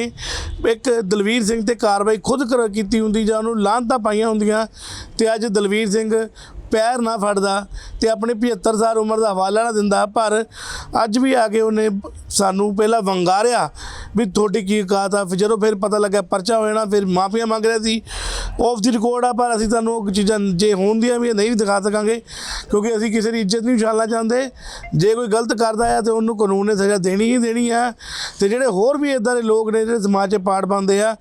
ਇੱਕ ਦਲਵੀਰ ਸਿੰਘ ਤੇ ਕਾਰਵਾਈ ਖੁਦ ਕਰ, ਕੀਤੀ ਹੁੰਦੀ ਜਾਂ ਉਹਨੂੰ ਲਾਂਤਾਂ ਪਾਈਆਂ ਹੁੰਦੀਆਂ, ਤੇ ਅੱਜ ਦਲਵੀਰ ਸਿੰਘ ਪੈਰ ਨਾ ਫੜਦਾ ਤੇ ਆਪਣੀ 75 ਸਾਲ ਉਮਰ ਦਾ ਹਵਾਲਾ ਨਾ ਦਿੰਦਾ। ਪਰ ਅੱਜ ਵੀ ਆ ਕੇ ਉਹਨੇ ਸਾਨੂੰ ਪਹਿਲਾਂ ਵੰਗਾਰਿਆ ਵੀ ਤੁਹਾਡੀ ਕੀ ਔਕਾਤ ਆ। ਫਿਰ ਜਦੋਂ ਫਿਰ ਪਤਾ ਲੱਗਾ ਪਰਚਾ ਹੋ ਜਾਣਾ, ਫਿਰ ਮਾਫੀਆਂ ਮੰਗ ਰਿਹਾ ਸੀ। ਆਫ ਦੀ ਰਿਕਾਰਡ ਆ, ਪਰ ਅਸੀਂ ਤੁਹਾਨੂੰ ਉਹ ਚੀਜ਼ਾਂ ਜੇ ਹੁੰਦੀਆਂ ਵੀ ਨਹੀਂ ਦਿਖਾ ਸਕਾਂਗੇ। ਕਿਉਂਕਿ ਅਸੀਂ ਕਿਸੇ ਦੀ ਇੱਜ਼ਤ ਨਹੀਂ ਉਛਾਲਣਾ ਚਾਹੁੰਦੇ। ਜੇ ਕੋਈ ਗਲਤ ਕਰਦਾ ਆ ਤੇ ਉਹਨੂੰ ਕਾਨੂੰਨ ਨੇ ਸਜ਼ਾ ਦੇਣੀ ਹੀ ਦੇਣੀ ਆ। ਤੇ ਜਿਹੜੇ ਹੋਰ ਵੀ ਇਦਾਂ ਦੇ ਲੋਕ ਨੇ, ਜਿਹੜੇ ਸਮਾਜ 'ਚ ਪਾੜ ਪਾਉਂਦੇ ਆ,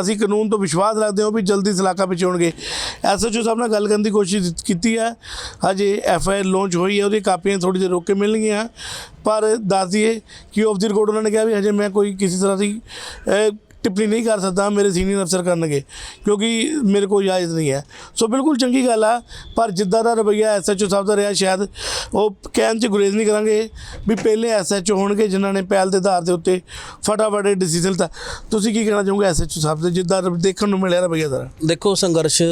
ਅਸੀਂ ਕਾਨੂੰਨ ਤੋਂ ਵਿਸ਼ਵਾਸ ਰੱਖਦੇ ਹਾਂ ਵੀ ਜਲਦੀ ਸਲਾਖਾ ਵਿੱਚ ਹੋਣਗੇ ਐਸਐਚਓ ਸਾਹਿਬ ਨਾਲ ਗੱਲ ਕਰਨ ਦੀ ਕੋਸ਼ਿਸ਼ ਕੀਤੀ ਹੈ। ਆਈ ਆਰ ਲਾਂਚ ਹੋਈ ਹੈ, ਉਹਦੀ ਕਾਪੀਆਂ ਥੋੜੀ ਦੇਰ ਰੋਕ ਕੇ ਮਿਲਣਗੀਆਂ। ਪਰ ਦੱਸ ਦਈਏ ਕਿ ਆਫ ਦੀ ਰਿਕਾਰਡ ਉਹਨਾਂ ਨੇ ਕਿਹਾ ਵੀ ਹਜੇ ਮੈਂ ਕੋਈ ਕਿਸੇ ਤਰ੍ਹਾਂ ਦੀ ਟਿੱਪਣੀ ਨਹੀਂ ਕਰ ਸਕਦਾ ਮੇਰੇ ਸੀਨੀਅਰ ਅਫਸਰ ਕਰਨਗੇ ਕਿਉਂਕਿ ਮੇਰੇ ਕੋਲ ਇਜਾਜ਼ਤ ਨਹੀਂ ਹੈ। ਸੋ ਬਿਲਕੁਲ ਚੰਗੀ ਗੱਲ ਆ ਪਰ ਜਿੱਦਾਂ ਦਾ ਰਵਈਆ ਐਸਐਚਓ ਸਾਹਿਬ ਦਾ ਰਿਹਾ ਸ਼ਾਇਦ ਉਹ ਕਹਿਣ 'ਚ ਗੁਰੇਜ਼ ਨਹੀਂ ਕਰਾਂਗੇ ਵੀ ਪਹਿਲੇ ਐਸਐਚਓ ਹੋਣਗੇ ਜਿਨ੍ਹਾਂ ਨੇ ਪਹਿਲ ਦੇ ਆਧਾਰ ਦੇ ਉੱਤੇ ਫਟਾਫਟ ਡਿਸੀਜਨ ਤਾਂ ਤੁਸੀਂ ਕੀ ਕਹਿਣਾ ਚਾਹੋਗੇ ਐਸਐਚਓ ਸਾਹਿਬ ਦੇ ਜਿੱਦਾਂ ਦੇਖਣ ਨੂੰ ਮਿਲਿਆ ਰਵਈਆ ਦਾ? ਦੇਖੋ ਸੰਘਰਸ਼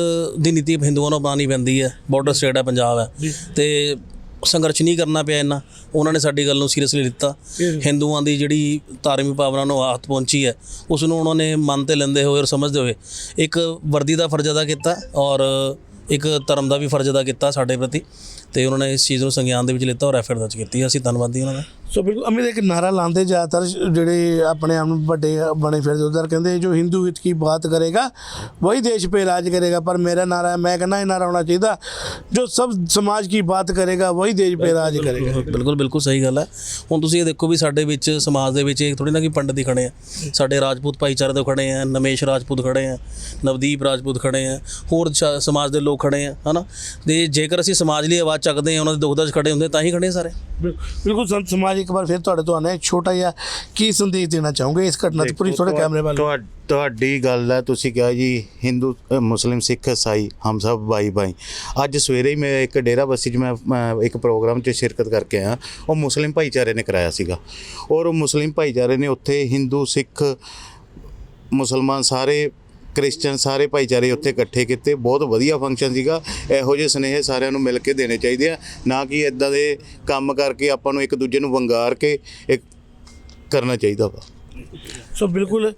ਦੀ ਨੀਤੀ ਹਿੰਦੂਆਂ ਨੂੰ ਅਪਣਾਉਣੀ ਪੈਂਦੀ ਹੈ ਬਾਰਡਰ ਸਟੇਟ ਹੈ ਪੰਜਾਬ ਹੈ। ਤੇ ਸੰਘਰਸ਼ ਨਹੀਂ ਕਰਨਾ ਪਿਆ ਇੰਨਾ। ਉਹਨਾਂ ਨੇ ਸਾਡੀ ਗੱਲ ਨੂੰ ਸੀਰੀਅਸਲੀ ਲਿੱਤਾ। ਹਿੰਦੂਆਂ ਦੀ ਜਿਹੜੀ ਧਾਰਮਿਕ ਭਾਵਨਾ ਨੂੰ ਆਹਤ ਪਹੁੰਚੀ ਹੈ ਉਸ ਨੂੰ ਉਹਨਾਂ ਨੇ ਮਨ ਤੇ ਲੈਂਦੇ ਹੋਏ ਔਰ ਸਮਝਦੇ ਹੋਏ ਇੱਕ ਵਰਦੀ ਦਾ ਫਰਜ਼ ਅਦਾ ਕੀਤਾ ਔਰ ਇੱਕ ਧਰਮ ਦਾ ਵੀ ਫਰਜ਼ ਅਦਾ ਕੀਤਾ ਸਾਡੇ ਪ੍ਰਤੀ। ਤੇ ਉਹਨਾਂ ਨੇ ਇਸ ਚੀਜ਼ ਨੂੰ ਸੰਗਿਆਨ ਦੇ ਵਿੱਚ ਲਿੱਤਾ ਔਰ ਐਫਰਟ ਦਰਜ ਕੀਤੀ। ਅਸੀਂ ਧੰਨਵਾਦੀ ਉਹਨਾਂ ਦਾ। ਸੋ ਬਿਲਕੁਲ ਅਮਿਤ ਇੱਕ ਨਾਰਾ ਲਾਉਂਦੇ ਜ਼ਿਆਦਾਤਰ ਜਿਹੜੇ ਆਪਣੇ ਆਪ ਨੂੰ ਵੱਡੇ ਬਣੇ ਫਿਰਦੇ ਉਧਰ ਕਹਿੰਦੇ ਜੋ ਹਿੰਦੂ ਹਿੱਤ ਕੀ ਬਾਤ ਕਰੇਗਾ ਵਹੀ ਦੇਸ਼ 'ਤੇ ਰਾਜ ਕਰੇਗਾ ਪਰ ਮੇਰਾ ਨਾਰਾ ਮੈਂ ਕਹਿੰਦਾ ਇਹ ਨਾਰਾ ਹੋਣਾ ਚਾਹੀਦਾ ਜੋ ਸਭ ਸਮਾਜ ਕੀ ਬਾਤ ਕਰੇਗਾ ਵਹੀ ਦੇਸ਼ 'ਤੇ ਰਾਜ ਕਰੇਗਾ। ਬਿਲਕੁਲ ਬਿਲਕੁਲ ਸਹੀ ਗੱਲ ਹੈ। ਹੁਣ ਤੁਸੀਂ ਇਹ ਦੇਖੋ ਵੀ ਸਾਡੇ ਵਿੱਚ ਸਮਾਜ ਦੇ ਵਿੱਚ ਥੋੜੀ ਨਾ ਕਿ ਪੰਡਤ ਹੀ ਖੜੇ ਆ। ਸਾਡੇ ਰਾਜਪੂਤ ਭਾਈਚਾਰੇ ਦੇ ਖੜੇ ਆ ਨਮੇਸ਼ ਰਾਜਪੂਤ ਖੜੇ ਆ ਨਵਦੀਪ ਰਾਜਪੂਤ ਖੜੇ ਆ ਹੋਰ ਸਮਾਜ ਦੇ ਲੋਕ ਖੜੇ ਆ ਹਨਾ? ਤੇ ਜੇਕਰ ਅਸੀਂ ਸਮਾਜ ਲਈ ਆਵਾਜ਼ ਚੱਕਦੇ ਆ ਉਹਨਾਂ ਦੇ ਦੁੱਖ ਦਰਦ ਖੜੇ ਹੁੰਦੇ ਤਾਂ ਹੀ ਖੜੇ ਸਾਰੇ। ਬਿਲ- ਬਿਲਕੁਲ ਸੰਤ ਸਮਾਜ ਇੱਕ ਵਾਰ ਫਿਰ ਤੁਹਾਡੇ ਤੋਂ ਆਣਾ ਇੱਕ ਛੋਟਾ ਜਿਹਾ ਕੀ ਸੰਦੇਸ਼ ਦੇਣਾ ਚਾਹੋਗੇ ਇਸ ਘਟਨਾ ਤੇ? ਪੂਰੀ ਥੋੜੇ ਕੈਮਰੇ ਵੱਲ। ਤੁਹਾ- ਤੁਹਾਡੀ ਗੱਲ ਹੈ ਤੁਸੀਂ ਕਿਹਾ ਜੀ ਹਿੰਦੂ ਮੁਸਲਿਮ ਸਿੱਖ ਈਸਾਈ ਹਮ ਸਭ ਭਾਈ ਭਾਈ। ਅੱਜ ਸਵੇਰੇ ਹੀ ਮੈਂ ਇੱਕ ਡੇਰਾ ਬੱਸੀ 'ਚ ਮੈਂ ਮੈਂ ਇੱਕ ਪ੍ਰੋਗਰਾਮ 'ਚ ਸ਼ਿਰਕਤ ਕਰਕੇ ਆਇਆ ਉਹ ਮੁਸਲਿਮ ਭਾਈਚਾਰੇ ਨੇ ਕਰਾਇਆ ਸੀਗਾ। ਔਰ ਉਹ ਮੁਸਲਿਮ ਭਾਈਚਾਰੇ ਨੇ ਉੱਥੇ ਹਿੰਦੂ ਸਿੱਖ ਮੁਸਲਮਾਨ ਸਾਰੇ ਕ੍ਰਿਸਚਨ ਸਾਰੇ ਭਾਈਚਾਰੇ ਉੱਥੇ ਇਕੱਠੇ ਕੀਤੇ। ਬਹੁਤ ਵਧੀਆ ਫੰਕਸ਼ਨ ਸੀਗਾ। ਇਹੋ ਜਿਹੇ ਸਨੇਹ ਸਾਰਿਆਂ ਨੂੰ ਮਿਲ ਕੇ ਦੇਣੇ ਚਾਹੀਦੇ ਆ। ਨਾ ਕਿ ਇਦਾਂ ਦੇ ਕੰਮ ਕਰਕੇ ਆਪਾਂ ਨੂੰ ਇੱਕ ਦੂਜੇ ਨੂੰ ਵੰਗਾਰ ਕੇ ਇੱਕ ਕਰਨਾ ਚਾਹੀਦਾ ਵਾ। ਸੋ ਬਿਲਕੁਲ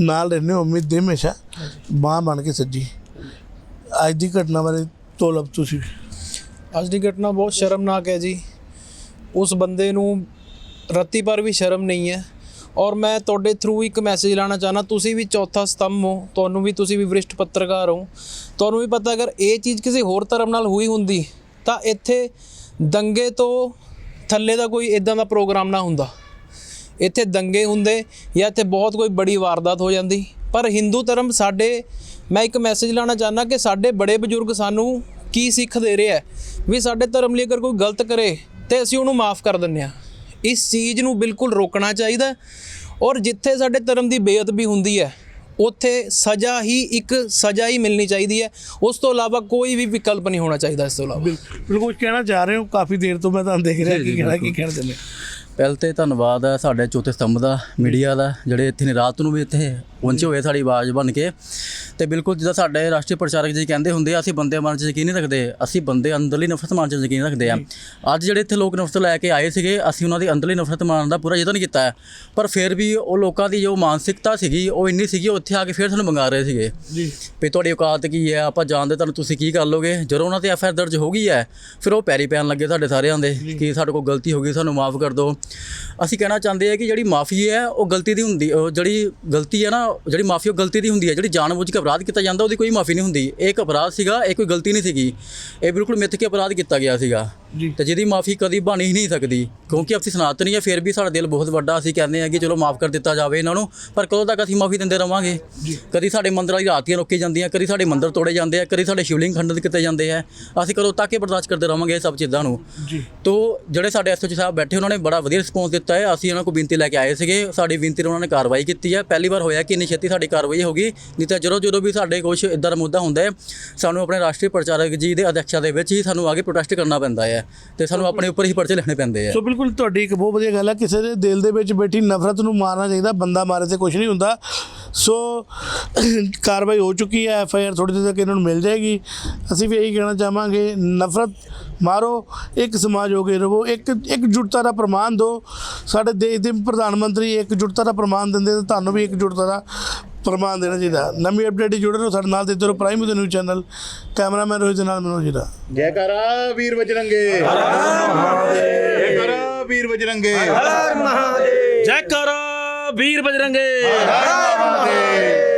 ਨਾਲ ਰਹਿੰਦੇ ਹੋ ਉਮੀਦ ਦੇ ਹਮੇਸ਼ਾ। ਬਾਂਹ ਬਣ ਕੇ ਸੱਜੀ। ਅੱਜ ਦੀ ਘਟਨਾ ਬਾਰੇ ਤੋਲਬ ਤੁਸੀਂ। ਅੱਜ ਦੀ ਘਟਨਾ ਬਹੁਤ ਸ਼ਰਮਨਾਕ ਹੈ ਜੀ। ਉਸ ਬੰਦੇ ਨੂੰ ਰੱਤੀ ਪਰ ਵੀ ਸ਼ਰਮ ਨਹੀਂ ਹੈ। ਔਰ ਮੈਂ ਤੁਹਾਡੇ ਥਰੂ ਇੱਕ ਮੈਸੇਜ ਲਾਣਾ ਚਾਹਨਾ ਤੁਸੀਂ ਵੀ ਚੌਥਾ ਸਤੰਭ ਹੋ, ਤੁਹਾਨੂੰ ਵੀ ਤੁਸੀਂ ਵੀ ਵਰਿਸ਼ਟ ਪੱਤਰਕਾਰ ਹੋ। ਤੁਹਾਨੂੰ ਵੀ ਪਤਾ ਅਗਰ ਇਹ ਚੀਜ਼ ਕਿਸੇ ਹੋਰ ਧਰਮ ਨਾਲ ਹੋਈ ਹੁੰਦੀ, ਤਾਂ ਇੱਥੇ ਦੰਗੇ ਤੋਂ ਥੱਲੇ ਦਾ ਕੋਈ ਇਦਾਂ ਦਾ ਪ੍ਰੋਗਰਾਮ ਨਾ ਹੁੰਦਾ। ਇੱਥੇ ਦੰਗੇ ਹੁੰਦੇ ਜਾਂ ਇੱਥੇ ਬਹੁਤ ਕੋਈ ਬੜੀ ਵਾਰਦਾਤ ਹੋ ਜਾਂਦੀ। ਪਰ ਹਿੰਦੂ ਧਰਮ ਸਾਡੇ, ਮੈਂ ਇੱਕ ਮੈਸੇਜ ਲਾਣਾ ਚਾਹੁੰਦਾ ਕਿ ਸਾਡੇ ਬੜੇ ਬਜ਼ੁਰਗ ਸਾਨੂੰ ਕੀ ਸਿੱਖ ਦੇ ਰਹੇ ਹੈ, ਵੀ ਸਾਡੇ ਧਰਮ ਲਈ ਅਗਰ ਕੋਈ ਗਲਤ ਕਰੇ, ਤੇ ਅਸੀਂ ਉਹਨੂੰ ਮਾਫ ਕਰ ਦਿੰਦੇ ਆ ਇਸ ਚੀਜ਼ ਨੂੰ ਬਿਲਕੁਲ ਰੋਕਣਾ ਚਾਹੀਦਾ ਔਰ ਜਿੱਥੇ ਸਾਡੇ ਧਰਮ ਦੀ ਬੇਅਦਬੀ ਹੁੰਦੀ ਹੈ ਉੱਥੇ ਸਜ਼ਾ ਹੀ ਇੱਕ ਸਜ਼ਾ ਹੀ ਮਿਲਣੀ ਚਾਹੀਦੀ ਹੈ। ਉਸ ਤੋਂ ਇਲਾਵਾ ਕੋਈ ਵੀ ਵਿਕਲਪ ਨਹੀਂ ਹੋਣਾ ਚਾਹੀਦਾ ਇਸ ਤੋਂ ਇਲਾਵਾ। ਬਿਲਕੁਲ ਕੁਝ ਕਹਿਣਾ ਚਾਹ ਰਹੇ ਹੋ? ਕਾਫੀ ਦੇਰ ਤੋਂ ਮੈਂ ਤੁਹਾਨੂੰ ਦੇਖ ਰਿਹਾ ਕੀ ਕਹਿਣਾ ਕੀ ਕਹਿਣਾ ਚਾਹੁੰਦੇ ਪਹਿਲ ਤੇ ਧੰਨਵਾਦ ਹੈ ਸਾਡੇ ਚੌਥੇ ਸਤੰਭ ਦਾ ਮੀਡੀਆ ਦਾ ਜਿਹੜੇ ਇੱਥੇ ਨੇ ਰਾਤ ਨੂੰ ਵੀ ਇੱਥੇ ਪਹੁੰਚੇ ਹੋਏ ਸਾਡੀ ਆਵਾਜ਼ ਬਣ ਕੇ। ਤੇ ਬਿਲਕੁਲ ਜਿੱਦਾਂ ਸਾਡੇ ਰਾਸ਼ਟਰੀ ਪ੍ਰਚਾਰਕ ਜੀ ਕਹਿੰਦੇ ਹੁੰਦੇ ਆ ਅਸੀਂ ਬੰਦੇ ਮਨ 'ਚ ਯਕੀਨ ਨਹੀਂ ਰੱਖਦੇ ਅਸੀਂ ਬੰਦੇ ਅੰਦਰਲੀ ਨਫ਼ਰਤ ਮਨ 'ਚ ਯਕੀਨ ਰੱਖਦੇ ਆ। ਅੱਜ ਜਿਹੜੇ ਇੱਥੇ ਲੋਕ ਨਫ਼ਰਤ ਲੈ ਕੇ ਆਏ ਸੀਗੇ ਅਸੀਂ ਉਹਨਾਂ ਦੀ ਅੰਦਰਲੀ ਨਫ਼ਰਤ ਮਾਰਨ ਦਾ ਪੂਰਾ ਯਤਨ ਕੀਤਾ ਪਰ ਫਿਰ ਵੀ ਉਹ ਲੋਕਾਂ ਦੀ ਜੋ ਮਾਨਸਿਕਤਾ ਸੀਗੀ ਉਹ ਇੰਨੀ ਸੀਗੀ ਉਹ ਇੱਥੇ ਆ ਕੇ ਫਿਰ ਸਾਨੂੰ ਮੰਗਾ ਰਹੇ ਸੀਗੇ। ਜੀ। ਵੀ ਤੁਹਾਡੀ ਔਕਾਤ ਕੀ ਹੈ? ਆਪਾਂ ਜਾਣਦੇ ਤੁਹਾਨੂੰ ਤੁਸੀਂ ਕੀ ਕਰ ਲੋਗੇ? ਜਦੋਂ ਉਹਨਾਂ ਤੇ ਐਫ ਆਰ ਦਰਜ ਹੋ ਗਈ ਹੈ ਫਿਰ ਉਹ ਪੈਰੀ ਪੈਣ ਲੱਗੇ ਤੁਹਾਡੇ ਸਾਰਿਆਂ ਦੇ ਕਿ ਸਾਡੇ ਕੋਲ ਗਲਤੀ ਹੋ ਗਈ ਸਾਨੂੰ ਮਾਫ ਕਰ ਦਿਓ। ਅਸੀਂ ਕਹਿਣਾ ਚਾਹੁੰਦੇ ਆ ਕਿ ਜਿਹੜੀ ਮਾਫੀ ਹੈ ਉਹ ਗਲਤੀ ਦੀ ਹੁੰਦੀ ਜਿਹੜੀ ਗਲਤੀ ਹੈ ਨਾ ਜਿਹੜੀ ਮਾਫੀ ਉਹ ਗਲਤੀ ਦੀ ਹੁੰਦੀ ਹੈ, ਜਿਹੜੀ ਜਾਣਬੁੱਝ ਕੇ ਅਪਰਾਧ ਕੀਤਾ ਜਾਂਦਾ, ਉਹਦੀ ਕੋਈ ਮਾਫੀ ਨਹੀਂ ਹੁੰਦੀ। ਇਹ ਇੱਕ ਅਪਰਾਧ ਸੀਗਾ, ਇਹ ਕੋਈ ਗਲਤੀ ਨਹੀਂ ਸੀਗੀ। ਇਹ ਬਿਲਕੁਲ ਮਿੱਥ ਕੇ ਅਪਰਾਧ ਕੀਤਾ ਗਿਆ ਸੀਗਾ। ਜੀ। ਤੇ ਜਿਹਦੀ ਮਾਫੀ ਕਦੀ ਬਣ ਹੀ ਨਹੀਂ ਸਕਦੀ ਕਿਉਂਕਿ ਅਸੀਂ ਸਨਾਤਨੀ ਆ ਫਿਰ ਵੀ ਸਾਡਾ ਦਿਲ ਬਹੁਤ ਵੱਡਾ ਅਸੀਂ ਕਹਿੰਦੇ ਆ ਕਿ ਚਲੋ ਮਾਫ ਕਰ ਦਿੱਤਾ ਜਾਵੇ ਇਹਨਾਂ ਨੂੰ ਪਰ ਕਦੋਂ ਤੱਕ ਅਸੀਂ ਮਾਫੀ ਦਿੰਦੇ ਰਵਾਂਗੇ? ਕਦੀ ਸਾਡੇ ਮੰਦਰਾਂ ਦੀ ਰਾਤੀਆਂ ਰੋਕੀ ਜਾਂਦੀਆਂ ਕਦੀ ਸਾਡੇ ਮੰਦਰ ਤੋੜੇ ਜਾਂਦੇ ਆ ਕਦੀ ਸਾਡੇ ਸ਼ਿਵਲਿੰਗ ਖੰਡਿਤ ਕੀਤੇ ਜਾਂਦੇ ਆ ਅਸੀਂ ਕਦੋਂ ਤੱਕ ਇਹ ਬਰਦਾਸ਼ਤ ਕਰਦੇ ਰਵਾਂਗੇ ਇਹ ਸਭ ਚੀਜ਼ਾਂ ਨੂੰ? ਜੀ। ਤੋ ਜਿਹੜੇ ਸਾਡੇ ਐਸਓਜੀ ਸਾਹਿਬ ਬੈਠੇ ਉਹਨਾਂ ਨੇ ਬੜਾ ਵਧੀਆ ਰਿਸਪੌਂਸ ਦਿੱਤਾ ਹੈ। ਅਸੀਂ ਉਹਨਾਂ ਕੋਲ ਬੇਨਤੀ ਲੈ ਕੇ ਆਏ ਸੀਗੇ। ਸਾਡੀ ਬੇਨਤੀ ਤੇ ਉਹਨਾਂ ਨੇ ਕਾਰਵਾਈ ਕੀਤੀ ਹੈ। ਪਹਿਲੀ ਵਾਰ ਹੋਇਆ ਕਿ ਇੰਨੀ ਛੇਤੀ ਸਾਡੀ ਕਾਰਵਾਈ ਹੋ ਗਈ। ਨਹੀਂ ਤਾਂ ਜਦੋਂ ਜਦੋਂ ਵੀ ਸਾਡੇ ਕੁਝ ਇਦਾਂ ਦਾ ਮੁੱਦਾ ਹੁੰਦਾ ਹੈ ਸਾਨੂੰ ਆਪਣੇ ਰਾਸ਼ਟਰੀ ਪ੍ਰਚਾਰਕ ਜੀ ਦੇ ਅਧਿਕਸ਼ਤਾ ਦੇ ਵਿੱਚ ਹੀ ਸਾਨੂੰ ਆ ਕੇ ਪ੍ਰੋਟੈਸਟ ਕਰਨਾ ਪੈਂਦਾ ਹੈ। ਤੇ ਸਾਨੂੰ ਆਪਣੇ ਉੱਪਰ ਹੀ ਪਰਚੇ ਲਿਖਣੇ ਪੈਂਦੇ ਆ। ਸੋ ਬਿਲਕੁਲ ਤੁਹਾਡੀ ਇੱਕ ਬਹੁਤ ਵਧੀਆ ਗੱਲ ਹੈ ਕਿਸੇ ਦੇ ਦਿਲ ਦੇ ਵਿੱਚ ਬੈਠੀ ਨਫ਼ਰਤ ਨੂੰ ਮਾਰਨਾ ਚਾਹੀਦਾ, ਬੰਦਾ ਮਾਰੇ ਤੇ ਕੁਝ ਨਹੀਂ ਹੁੰਦਾ। ਸੋ ਕਾਰਵਾਈ ਹੋ ਚੁੱਕੀ ਹੈ ਐਫ ਆਈ ਆਰ ਥੋੜੀ ਦੇਰ ਤੱਕ ਇਹਨਾਂ ਨੂੰ ਮਿਲ ਜਾਏਗੀ। ਅਸੀਂ ਵੀ ਇਹੀ ਕਹਿਣਾ ਚਾਹਾਂਗੇ, ਨਫ਼ਰਤ ਮਾਰੋ, ਇੱਕ ਸਮਾਜ ਹੋ ਕੇ ਰਹੋ, ਇੱਕ ਇੱਕ ਇਕਜੁੱਟਤਾ ਦਾ ਪ੍ਰਮਾਣ ਦਿਓ। ਸਾਡੇ ਦੇਸ਼ ਦੇ ਪ੍ਰਧਾਨ ਮੰਤਰੀ ਇਕਜੁੱਟਤਾ ਦਾ ਪ੍ਰਮਾਣ ਦਿੰਦੇ ਤਾਂ ਤੁਹਾਨੂੰ ਵੀ ਇੱਕ ਇਕਜੁੱਟਤਾ ਦਾ ਪ੍ਰਮਾਣ ਦੇਣਾ ਚਾਹੀਦਾ। ਨਵੀਂ ਅਪਡੇਟ ਜੁੜੇ ਰਹੋ ਸਾਡੇ ਨਾਲ ਦੇਖਦੇ ਰਹੋ ਪ੍ਰਾਈਮ ਉਦੇ ਨਿਊਜ਼ ਚੈਨਲ ਕੈਮਰਾਮੈਨ ਰੋਹਿਤ ਦੇ ਨਾਲ ਮਨੋਜ ਜੀ ਦਾ ਜੈਕਾਰਾ ਵੀਰ ਬਜਰੰਗੇ। ਹਰ ਮਹਾਦੇਵ। ਜੈਕਾਰਾ ਵੀਰ ਬਜਰੰਗੇ। ਜੈ ਕਰ ਵੀਰ ਬਜਰੰਗੇ। ਹਰ ਮਹਾਦੇਵ।